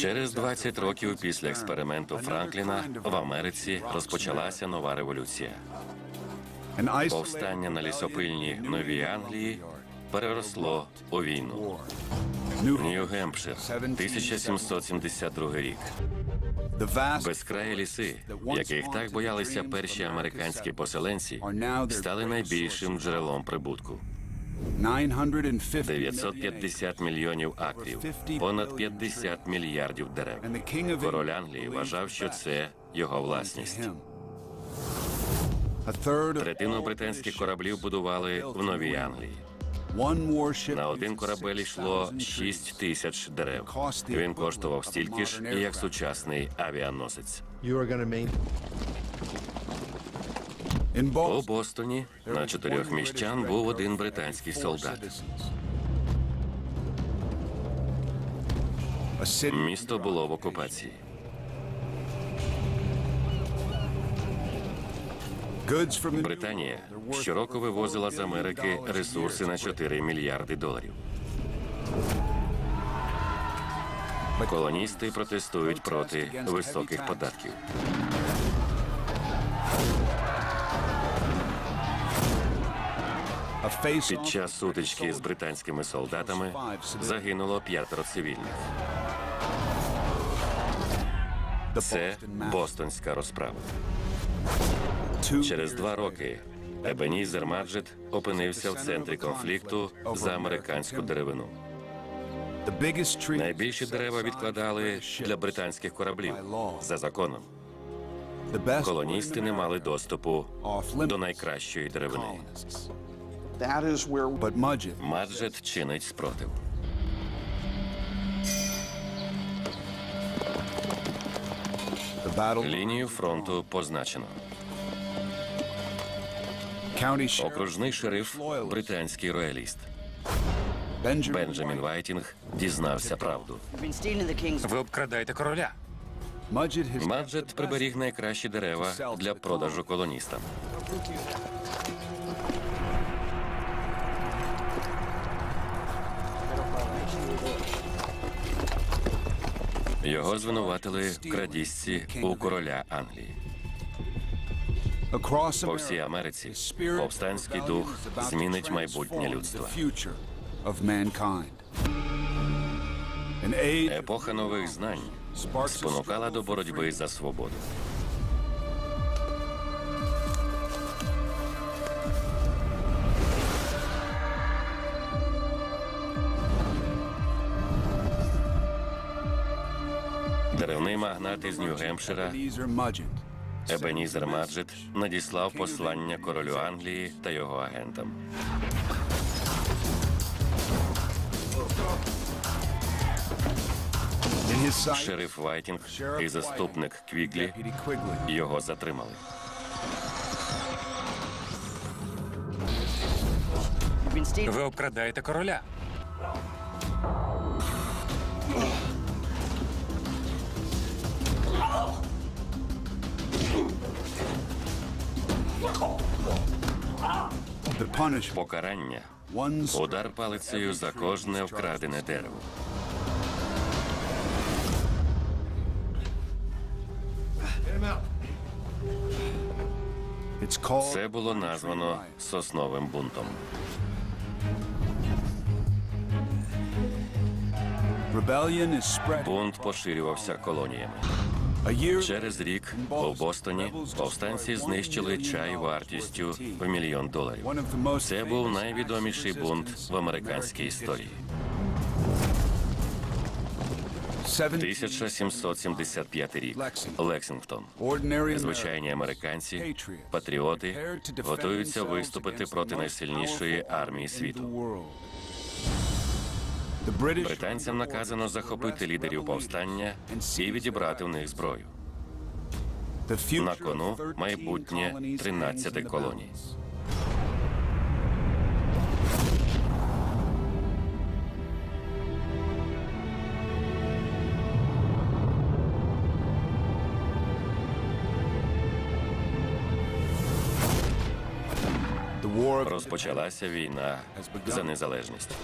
Через 20 років після експерименту Франкліна в Америці розпочалася нова революція. Повстання на лісопильні Новій Англії переросло у війну. Нью-Гемпшир, 1772 рік. Безкраї ліси, яких так боялися перші американські поселенці, стали найбільшим джерелом прибутку. 950 мільйонів акрів, понад 50 мільярдів дерев. Король Англії вважав, що це його власність. Третину британських кораблів будували в Новій Англії. На один корабель йшло 6 тисяч дерев. Він коштував стільки ж, як сучасний авіаносець. У Бостоні на чотирьох міщан був один британський солдат. Місто було в окупації. Британія щороку вивозила з Америки ресурси на 4 мільярди доларів. Колоністи протестують проти високих податків. Під час сутички з британськими солдатами загинуло п'ятеро цивільних. Це бостонська розправа. Через два роки Ебенізер Маджет опинився в центрі конфлікту за американську деревину. Найбільші дерева відкладали для британських кораблів за законом. Колоністи не мали доступу до найкращої деревини. That is where Маджет чинить спротив. Лінію фронту позначено. Окружний шериф, британський рояліст. Бенджамін Вайтінг дізнався правду. Ви обкрадаєте короля. Маджет приберіг найкращі дерева для продажу колоністам. Його звинуватили в крадіжці у короля Англії. По всій Америці повстанський дух змінить майбутнє людства. Епоха нових знань спонукала до боротьби за свободу. Магнат із Нью-Гемпшира Ебенізер Маджет надіслав послання королю Англії та його агентам. Шериф Вайтінг і заступник Квіглі його затримали. Ви обкрадаєте короля. Покарання удар палицею за кожне вкрадене дерево. Це було названо сосновим бунтом. Бунт поширювався колоніями. Через рік у Бостоні повстанці знищили чай вартістю в мільйон доларів. Це був найвідоміший бунт в американській історії. 1775 рік. Лексингтон. Звичайні американці, патріоти, готуються виступити проти найсильнішої армії світу. Британцям наказано захопити лідерів повстання і відібрати в них зброю. На кону майбутнє 13 колоній. Розпочалася війна за незалежність.